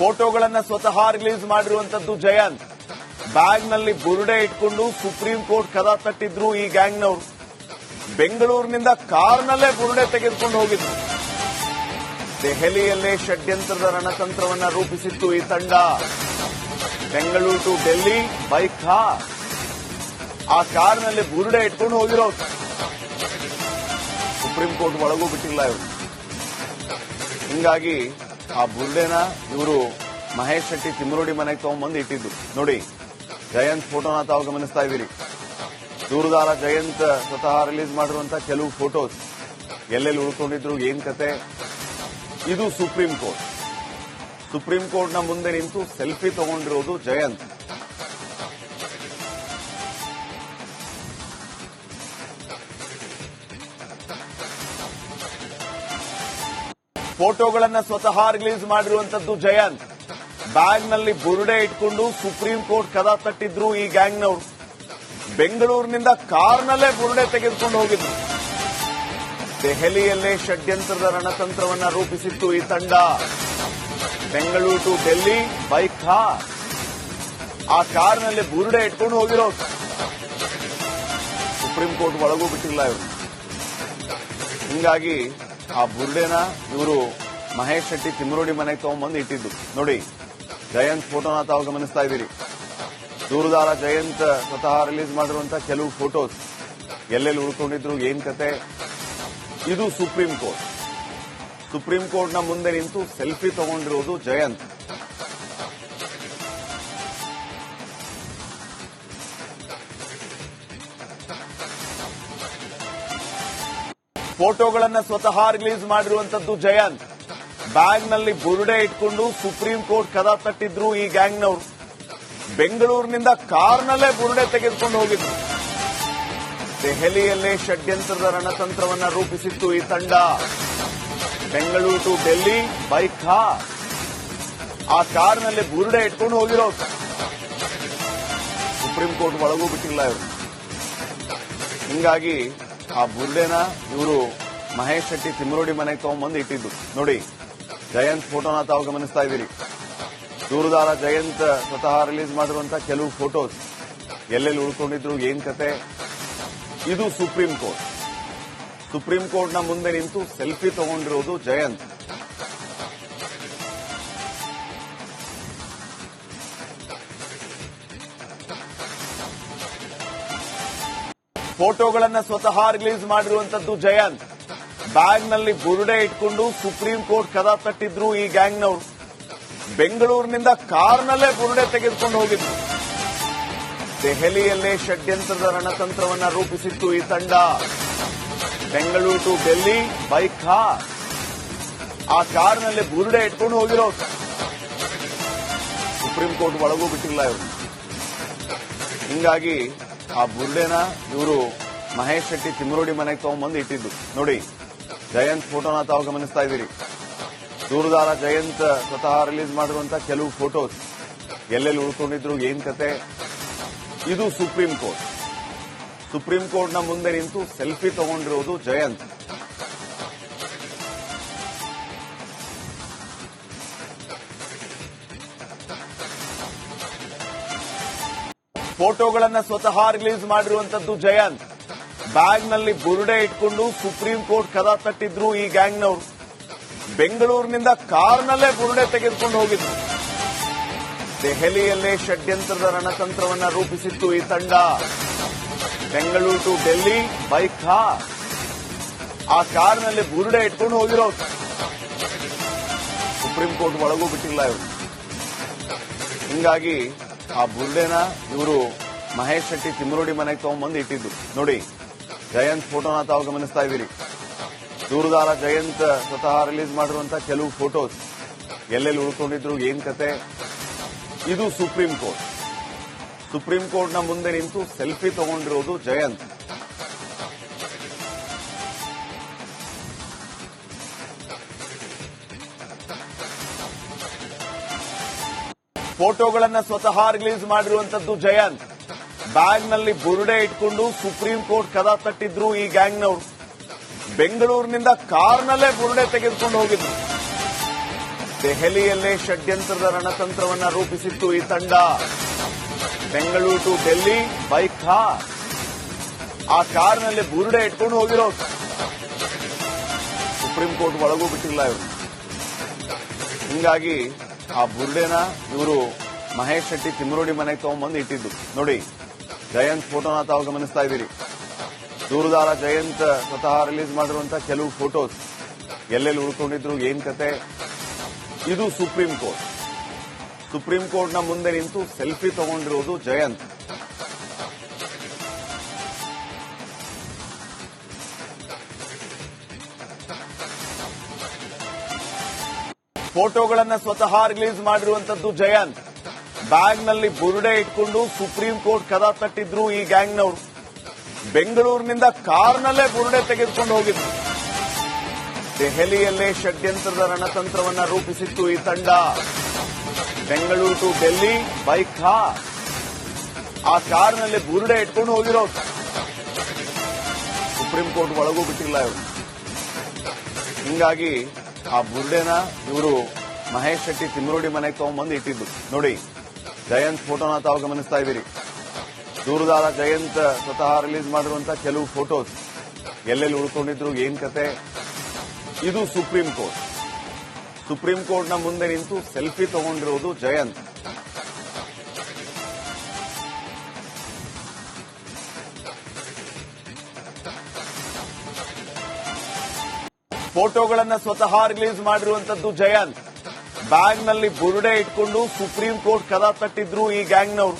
ಫೋಟೋಗಳನ್ನ ಸ್ವತಃ ರಿಲೀಸ್ ಮಾಡಿರುವಂತದ್ದು ಜಯಂತ್. ಬ್ಯಾಗ್ನಲ್ಲಿ ಬುರುಡೆ ಇಟ್ಕೊಂಡು ಸುಪ್ರೀಂ ಕೋರ್ಟ್ ಕದ ತಟ್ಟಿದ್ರು ಈ ಗ್ಯಾಂಗ್ನವರು. ಬೆಂಗಳೂರಿನಿಂದ ಕಾರ್ನಲ್ಲೇ ಬುರುಡೆ ತೆಗೆದುಕೊಂಡು ಹೋಗಿದ್ರು. ದೆಹಲಿಯಲ್ಲೇ ಷಡ್ಯಂತ್ರದ ರಣತಂತ್ರವನ್ನ ರೂಪಿಸಿತ್ತು ಈ ತಂಡ. Bengaluru to Delhi bike car. ಆ ಕಾರ್ನಲ್ಲಿ ಬುರುಡೆ ಇಟ್ಕೊಂಡು ಹೋಗಿರೋ ಸುಪ್ರೀಂ ಕೋರ್ಟ್ ಒಳಗೂ ಬಿಟ್ಟಿಲ್ಲ ಇವರು. ಹಿಂಗಾಗಿ ಆ ಬುಲ್ಲೆನ ಇವರು ಮಹೇಶ್ ಶೆಟ್ಟಿ ತಿಮ್ಮರೋಡಿ ಮನೆಗೆ ತಗೊಂಡ್ಬಂದು ಇಟ್ಟಿದ್ದು. ನೋಡಿ, ಜಯಂತ್ ಫೋಟೋನ ತಾವು ಗಮನಿಸ್ತಾ ಇದ್ದೀರಿ. ದೂರದಾರ ಜಯಂತ್ ಸ್ವತಃ ರಿಲೀಸ್ ಮಾಡಿರುವಂತ ಕೆಲವು ಫೋಟೋಸ್. ಎಲ್ಲೆಲ್ಲಿ ಉಳ್ಕೊಂಡಿದ್ರು, ಏನ್ ಕತೆ? ಇದು ಸುಪ್ರೀಂ ಕೋರ್ಟ್. ಸುಪ್ರೀಂ ಕೋರ್ಟ್ನ ಮುಂದೆ ನಿಂತು ಸೆಲ್ಫಿ ತಗೊಂಡಿರೋದು ಜಯಂತ್. ಫೋಟೋಗಳನ್ನ ಸ್ವತಃ ರಿಲೀಸ್ ಮಾಡಿರುವಂತದ್ದು ಜಯಂತ್. ಬ್ಯಾಗ್ನಲ್ಲಿ ಬುರುಡೆ ಇಟ್ಕೊಂಡು ಸುಪ್ರೀಂ ಕೋರ್ಟ್ ಕದ ತಟ್ಟಿದ್ರು ಈ ಗ್ಯಾಂಗ್ನವರು. ಬೆಂಗಳೂರಿನಿಂದ ಕಾರ್ನಲ್ಲೇ ಬುರುಡೆ ತೆಗೆದುಕೊಂಡು ಹೋಗಿದ್ರು. ದೆಹಲಿಯಲ್ಲೇ ಷಡ್ಯಂತ್ರದ ರಣತಂತ್ರವನ್ನ ರೂಪಿಸಿತ್ತು ಈ ತಂಡ. Bengaluru to Delhi bike car. ಆ ಕಾರ್ನಲ್ಲಿ ಬುರುಡೆ ಇಟ್ಕೊಂಡು ಹೋಗಿರೋ ಸುಪ್ರೀಂ ಕೋರ್ಟ್ ಒಳಗೂ ಬಿಟ್ಟಿಲ್ಲ ಇವರು. ಹಿಂಗಾಗಿ ಆ ಬುರ್ಡೆನ ಇವರು ಮಹೇಶ್ ಶೆಟ್ಟಿ ತಿಮ್ಮರೋಡಿ ಮನೆಗೆ ತಗೊಂಡ್ಬಂದು ಇಟ್ಟಿದ್ದು. ನೋಡಿ, ಜಯಂತ್ ಫೋಟೋನ ತಾವು ಗಮನಿಸ್ತಾ ಇದ್ದೀರಿ. ದೂರದಾರ ಜಯಂತ್ ಸ್ವತಃ ರಿಲೀಸ್ ಮಾಡಿರುವಂತ ಕೆಲವು ಫೋಟೋಸ್ ಎಲ್ಲೆಲ್ಲಿ ಉಳ್ಕೊಂಡಿದ್ರು, ಏನ್ ಕತೆ? ಇದು ಸುಪ್ರೀಂ ಕೋರ್ಟ್. ಸುಪ್ರೀಂ ಕೋರ್ಟ್ನ ಮುಂದೆ ನಿಂತು ಸೆಲ್ಫಿ ತಗೊಂಡಿರೋದು ಜಯಂತ್. ಫೋಟೋಗಳನ್ನ ಸ್ವತಃ ರಿಲೀಸ್ ಮಾಡಿರುವಂತದ್ದು ಜಯಂತ್. ಬ್ಯಾಗ್ನಲ್ಲಿ ಬುರುಡೆ ಇಟ್ಕೊಂಡು ಸುಪ್ರೀಂ ಕೋರ್ಟ್ ಕದ ತಟ್ಟಿದ್ರು ಈ ಗ್ಯಾಂಗ್ನವರು. ಬೆಂಗಳೂರಿನಿಂದ ಕಾರ್ನಲ್ಲೇ ಬುರುಡೆ ತೆಗೆದುಕೊಂಡು ಹೋಗಿದ್ರು. ದೆಹಲಿಯಲ್ಲೇ ಷಡ್ಯಂತ್ರದ ರಣತಂತ್ರವನ್ನ ರೂಪಿಸಿತ್ತು ಈ ತಂಡ. Bengaluru to Delhi bike car. ಆ ಕಾರ್ನಲ್ಲಿ ಬುರುಡೆ ಇಟ್ಕೊಂಡು ಹೋಗಿರೋ ಸುಪ್ರೀಂ ಕೋರ್ಟ್ ಒಳಗೂ ಬಿಟ್ಟಿಲ್ಲ ಇವರು. ಹಿಂಗಾಗಿ ಆ ಬುರುಡೆನ ಇವರು ಮಹೇಶ್ ಶೆಟ್ಟಿ ತಿಮ್ಮರೋಡಿ ಮನೆಗೆ ತಗೊಂಡ್ಬಂದು ಇಟ್ಟಿದ್ದು. ನೋಡಿ, ಜಯಂತ್ ಫೋಟೋನ ತಾವು ಗಮನಿಸ್ತಾ ಇದ್ದೀರಿ. ದೂರದಾರ ಜಯಂತ್ ಸ್ವತಃ ರಿಲೀಸ್ ಮಾಡಿರುವಂತ ಕೆಲವು ಫೋಟೋಸ್. ಎಲ್ಲೆಲ್ಲಿ ಉಳ್ಕೊಂಡಿದ್ರು, ಏನ್ ಕತೆ? ಇದು ಸುಪ್ರೀಂ ಕೋರ್ಟ್. ಸುಪ್ರೀಂ ಕೋರ್ಟ್ನ ಮುಂದೆ ನಿಂತು ಸೆಲ್ಫಿ ತಗೊಂಡಿರೋದು ಜಯಂತ್. ಫೋಟೋಗಳನ್ನ ಸ್ವತಃ ರಿಲೀಸ್ ಮಾಡಿರುವಂತದ್ದು ಜಯಂತ್. ಬ್ಯಾಗ್ನಲ್ಲಿ ಬುರುಡೆ ಇಟ್ಕೊಂಡು ಸುಪ್ರೀಂ ಕೋರ್ಟ್ ಕದ ತಟ್ಟಿದ್ರು ಈ ಗ್ಯಾಂಗ್ನವರು. ಬೆಂಗಳೂರಿನಿಂದ ಕಾರ್ನಲ್ಲೇ ಬುರುಡೆ ತೆಗೆದುಕೊಂಡು ಹೋಗಿದ್ರು. ದೆಹಲಿಯಲ್ಲೇ ಷಡ್ಯಂತ್ರದ ರಣತಂತ್ರವನ್ನ ರೂಪಿಸಿತ್ತು ಈ ತಂಡ. Bengaluru to Delhi bike car. ಆ ಕಾರ್ನಲ್ಲಿ ಬುರುಡೆ ಇಟ್ಕೊಂಡು ಹೋಗಿರೋ ಸುಪ್ರೀಂ ಕೋರ್ಟ್ ಒಳಗೂ ಬಿಟ್ಟಿಲ್ಲ ಇವರು. ಹಿಂಗಾಗಿ ಆ ಬುರ್ಡೆನ ಇವರು ಮಹೇಶ್ ಶೆಟ್ಟಿ ತಿಮ್ಮರೋಡಿ ಮನೆಗೆ ತಗೊಂಡ್ಬಂದು ಇಟ್ಟಿದ್ದು. ನೋಡಿ, ಜಯಂತ್ ಫೋಟೋನ ತಾವು ಗಮನಿಸ್ತಾ ಇದ್ದೀರಿ. ದೂರದಾರ ಜಯಂತ್ ಸ್ವತಃ ರಿಲೀಸ್ ಮಾಡಿರುವಂತ ಕೆಲವು ಫೋಟೋಸ್. ಎಲ್ಲೆಲ್ಲಿ ಉಳ್ಕೊಂಡಿದ್ರು, ಏನ್ ಕತೆ? ಇದು ಸುಪ್ರೀಂ ಕೋರ್ಟ್. ಸುಪ್ರೀಂ ಕೋರ್ಟ್ನ ಮುಂದೆ ನಿಂತು ಸೆಲ್ಫಿ ತಗೊಂಡಿರೋದು ಜಯಂತ್. ಫೋಟೋಗಳನ್ನ ಸ್ವತಃ ರಿಲೀಸ್ ಮಾಡಿರುವಂತದ್ದು ಜಯಂತ್. ಬ್ಯಾಗ್ನಲ್ಲಿ ಬುರುಡೆ ಇಟ್ಕೊಂಡು ಸುಪ್ರೀಂ ಕೋರ್ಟ್ ಕದ ತಟ್ಟಿದ್ರು ಈ ಗ್ಯಾಂಗ್ನವರು. ಬೆಂಗಳೂರಿನಿಂದ ಕಾರ್ನಲ್ಲೇ ಬುರುಡೆ ತೆಗೆದುಕೊಂಡು ಹೋಗಿದ್ರು. ದೆಹಲಿಯಲ್ಲೇ ಷಡ್ಯಂತ್ರದ ರಣತಂತ್ರವನ್ನ ರೂಪಿಸಿತ್ತು ಈ ತಂಡ. Bengaluru to Delhi bike car. ಆ ಕಾರ್ನಲ್ಲಿ ಬುರುಡೆ ಇಟ್ಕೊಂಡು ಹೋಗಿರೋ ಸುಪ್ರೀಂ ಕೋರ್ಟ್ ಒಳಗೂ ಬಿಟ್ಟಿಲ್ಲ ಇವರು. ಹಿಂಗಾಗಿ ಆ ಬುಲ್ಲೆನ ಇವರು ಮಹೇಶ್ ಶೆಟ್ಟಿ ತಿಮ್ಮರೋಡಿ ಮನೆಗೆ ತಗೊಂಡ್ಬಂದು ಇಟ್ಟಿದ್ದು. ನೋಡಿ, ಜಯಂತ್ ಫೋಟೋನ ತಾವು ಗಮನಿಸ್ತಾ ಇದ್ದೀರಿ. ದೂರದಾರ ಜಯಂತ್ ಸ್ವತಃ ರಿಲೀಸ್ ಮಾಡಿರುವಂತ ಕೆಲವು ಫೋಟೋಸ್. ಎಲ್ಲೆಲ್ಲಿ ಉಳ್ಕೊಂಡಿದ್ರು, ಏನ್ ಕತೆ? ಇದು ಸುಪ್ರೀಂ ಕೋರ್ಟ್. ಸುಪ್ರೀಂ ಕೋರ್ಟ್ನ ಮುಂದೆ ನಿಂತು ಸೆಲ್ಫಿ ತಗೊಂಡಿರೋದು ಜಯಂತ್. ಫೋಟೋಗಳನ್ನ ಸ್ವತಃ ರಿಲೀಸ್ ಮಾಡಿರುವಂತದ್ದು ಜಯಂತ್. ಬ್ಯಾಗ್ನಲ್ಲಿ ಬುರುಡೆ ಇಟ್ಕೊಂಡು ಸುಪ್ರೀಂ ಕೋರ್ಟ್ ಕದ ತಟ್ಟಿದ್ರು ಈ ಗ್ಯಾಂಗ್ನವರು. ಬೆಂಗಳೂರಿನಿಂದ ಕಾರ್ನಲ್ಲೇ ಬುರುಡೆ ತೆಗೆದುಕೊಂಡು ಹೋಗಿದ್ರು. ದೆಹಲಿಯಲ್ಲೇ ಷಡ್ಯಂತ್ರದ ರಣತಂತ್ರವನ್ನ ರೂಪಿಸಿತ್ತು ಈ ತಂಡ. Bengaluru to Delhi bike car. ಆ ಕಾರ್ನಲ್ಲಿ ಬುರುಡೆ ಇಟ್ಕೊಂಡು ಹೋಗಿರೋ ಸುಪ್ರೀಂ ಕೋರ್ಟ್ ಒಳಗೂ ಬಿಟ್ಟಿಲ್ಲ ಇವರು. ಹಿಂಗಾಗಿ ಆ ಬುರ್ಡೆನ ಇವರು ಮಹೇಶ್ ಶೆಟ್ಟಿ ತಿಮ್ಮರೋಡಿ ಮನೆಗೆ ತಗೊಂಡ್ಬಂದು ಇಟ್ಟಿದ್ದು. ನೋಡಿ, ಜಯಂತ್ ಫೋಟೋನ ತಾವು ಗಮನಿಸ್ತಾ ಇದ್ದೀರಿ. ದೂರದಾರ ಜಯಂತ್ ಸ್ವತಃ ರಿಲೀಸ್ ಮಾಡಿರುವಂತ ಕೆಲವು ಫೋಟೋಸ್ ಎಲ್ಲೆಲ್ಲಿ ಉಳ್ಕೊಂಡಿದ್ರು, ಏನ್ ಕತೆ? ಇದು ಸುಪ್ರೀಂ ಕೋರ್ಟ್. ಸುಪ್ರೀಂ ಕೋರ್ಟ್ನ ಮುಂದೆ ನಿಂತು ಸೆಲ್ಫಿ ತಗೊಂಡಿರೋದು ಜಯಂತ್. ಫೋಟೋಗಳನ್ನ ಸ್ವತಃ ರಿಲೀಸ್ ಮಾಡಿರುವಂತದ್ದು ಜಯಂತ್. ಬ್ಯಾಗ್ನಲ್ಲಿ ಬುರುಡೆ ಇಟ್ಕೊಂಡು ಸುಪ್ರೀಂ ಕೋರ್ಟ್ ಕದ ತಟ್ಟಿದ್ರು ಈ ಗ್ಯಾಂಗ್ನವರು. ಬೆಂಗಳೂರಿನಿಂದ ಕಾರ್ನಲ್ಲೇ ಬುರುಡೆ ತೆಗೆದುಕೊಂಡು ಹೋಗಿದ್ರು. ದೆಹಲಿಯಲ್ಲೇ ಷಡ್ಯಂತ್ರದ ರಣತಂತ್ರವನ್ನ ರೂಪಿಸಿತ್ತು ಈ ತಂಡ. ಬೆಂಗಳೂರು ಟು ಡೆಲ್ಲಿ ಬೈಕ್ ಆ ಕಾರ್ನಲ್ಲಿ ಬುರುಡೆ ಇಟ್ಕೊಂಡು ಹೋಗಿರೋ ಸುಪ್ರೀಂ ಕೋರ್ಟ್ ಒಳಗೂ ಬಿಟ್ಟಿಲ್ಲ ಇವರು. ಹಿಂಗಾಗಿ ಆ ಬುರ್ಡೆನ ಇವರು ಮಹೇಶ್ ಶೆಟ್ಟಿ ತಿಮ್ಮರೋಡಿ ಮನೆಗೆ ತಗೊಂಡ್ಬಂದು ಇಟ್ಟಿದ್ದು. ನೋಡಿ, ಜಯಂತ್ ಫೋಟೋನ ತಾವು ಗಮನಿಸ್ತಾ ಇದ್ದೀರಿ. ದೂರದಾರ ಜಯಂತ್ ಸ್ವತಃ ರಿಲೀಸ್ ಮಾಡಿರುವಂತ ಕೆಲವು ಫೋಟೋಸ್ ಎಲ್ಲೆಲ್ಲಿ ಉಳ್ಕೊಂಡಿದ್ರು, ಏನ್ ಕತೆ? ಇದು ಸುಪ್ರೀಂ ಕೋರ್ಟ್. ಸುಪ್ರೀಂ ಕೋರ್ಟ್ನ ಮುಂದೆ ನಿಂತು ಸೆಲ್ಫಿ ತಗೊಂಡಿರೋದು ಜಯಂತ್. ಫೋಟೋಗಳನ್ನ ಸ್ವತಃ ರಿಲೀಸ್ ಮಾಡಿರುವಂತದ್ದು ಜಯಂತ್. ಬ್ಯಾಗ್ನಲ್ಲಿ ಬುರುಡೆ ಇಟ್ಕೊಂಡು ಸುಪ್ರೀಂ ಕೋರ್ಟ್ ಕದ ತಟ್ಟಿದ್ರು ಈ ಗ್ಯಾಂಗ್ನವರು.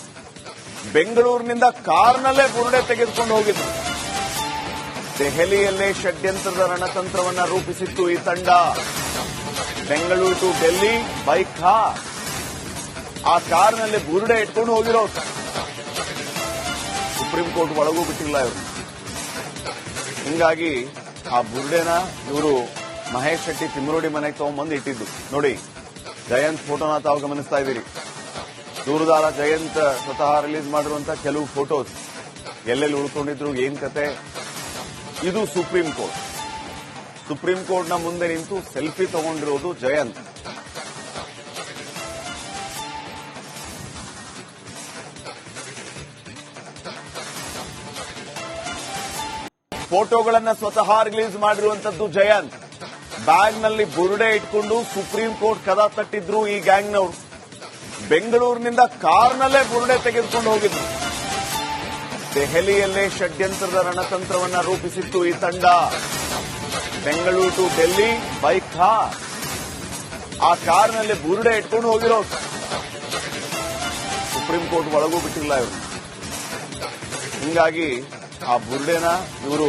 ಬೆಂಗಳೂರಿನಿಂದ ಕಾರ್ನಲ್ಲೇ ಬುರುಡೆ ತೆಗೆದುಕೊಂಡು ಹೋಗಿದ್ರು. ದೆಹಲಿಯಲ್ಲೇ ಷಡ್ಯಂತ್ರದ ರಣತಂತ್ರವನ್ನ ರೂಪಿಸಿತ್ತು ಈ ತಂಡ. Bengaluru to Delhi bike car. ಆ ಕಾರ್ನಲ್ಲಿ ಬುರುಡೆ ಇಟ್ಕೊಂಡು ಹೋಗಿರೋ ಸುಪ್ರೀಂ ಕೋರ್ಟ್ ಒಳಗೂ ಬಿಟ್ಟಿಲ್ಲ ಇವರು. ಹಿಂಗಾಗಿ ಆ ಬುರುಡೆನ ಇವರು ಮಹೇಶ್ ಶೆಟ್ಟಿ ತಿಮ್ಮರೋಡಿ ಮನೆಗೆ ತಗೊಂಡ್ಬಂದು ಇಟ್ಟಿದ್ದು. ನೋಡಿ, ಜಯಂತ್ ಫೋಟೋನ ತಾವು ಗಮನಿಸ್ತಾ ಇದ್ದೀರಿ. ದೂರದಾರ ಜಯಂತ್ ಸ್ವತಃ ರಿಲೀಸ್ ಮಾಡಿರುವಂತಹ ಕೆಲವು ಫೋಟೋಸ್ ಎಲ್ಲೆಲ್ಲಿ ಉಳ್ಕೊಂಡಿದ್ರು, ಏನ್ ಕತೆ? ಇದು ಸುಪ್ರೀಂ ಕೋರ್ಟ್. ಸುಪ್ರೀಂ ಕೋರ್ಟ್ನ ಮುಂದೆ ನಿಂತು ಸೆಲ್ಫಿ ತಗೊಂಡಿರೋದು ಜಯಂತ್. ಫೋಟೋಗಳನ್ನ ಸ್ವತಃ ರಿಲೀಸ್ ಮಾಡಿರುವಂತದ್ದು ಜಯಂತ್. ಬ್ಯಾಗ್ನಲ್ಲಿ ಬುರುಡೆ ಇಟ್ಕೊಂಡು ಸುಪ್ರೀಂ ಕೋರ್ಟ್ ಕದ ತಟ್ಟಿದ್ರು ಈ ಗ್ಯಾಂಗ್ನವರು. ಬೆಂಗಳೂರಿನಿಂದ ಕಾರ್ನಲ್ಲೇ ಬುರುಡೆ ತೆಗೆದುಕೊಂಡು ಹೋಗಿದ್ರು. ದೆಹಲಿಯಲ್ಲೇ ಷಡ್ಯಂತ್ರದ ರಣತಂತ್ರವನ್ನ ರೂಪಿಸಿತ್ತು ಈ ತಂಡ. Bengaluru to Delhi bike car. ಆ ಕಾರ್ನಲ್ಲಿ ಬುರುಡೆ ಇಟ್ಕೊಂಡು ಹೋಗಿರೋ ಸುಪ್ರೀಂ ಕೋರ್ಟ್ ಒಳಗೂ ಬಿಟ್ಟಿಲ್ಲ ಇವರು. ಹಿಂಗಾಗಿ ಆ ಬುರುಡೆನ ಇವರು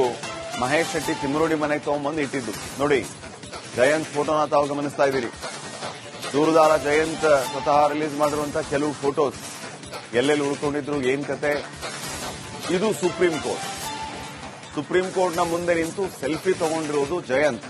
ಮಹೇಶ್ ಶೆಟ್ಟಿ ತಿಮ್ಮರೋಡಿ ಮನೆಗೆ ತಗೊಂಡ್ಬಂದು ಇಟ್ಟಿದ್ದು. ನೋಡಿ, ಜಯಂತ್ ಫೋಟೋನ ತಾವು ಗಮನಿಸ್ತಾ ಇದ್ದೀರಿ. ದೂರದಾರ ಜಯಂತ್ ಸ್ವತಃ ರಿಲೀಸ್ ಮಾಡಿರುವಂತ ಕೆಲವು ಫೋಟೋಸ್ ಎಲ್ಲೆಲ್ಲಿ ಉಳ್ಕೊಂಡಿದ್ರು, ಏನ್ ಕತೆ? ಇದು ಸುಪ್ರೀಂ ಕೋರ್ಟ್. ಸುಪ್ರೀಂ ಕೋರ್ಟ್ನ ಮುಂದೆ ನಿಂತು ಸೆಲ್ಫಿ ತಗೊಂಡಿರೋದು ಜಯಂತ್.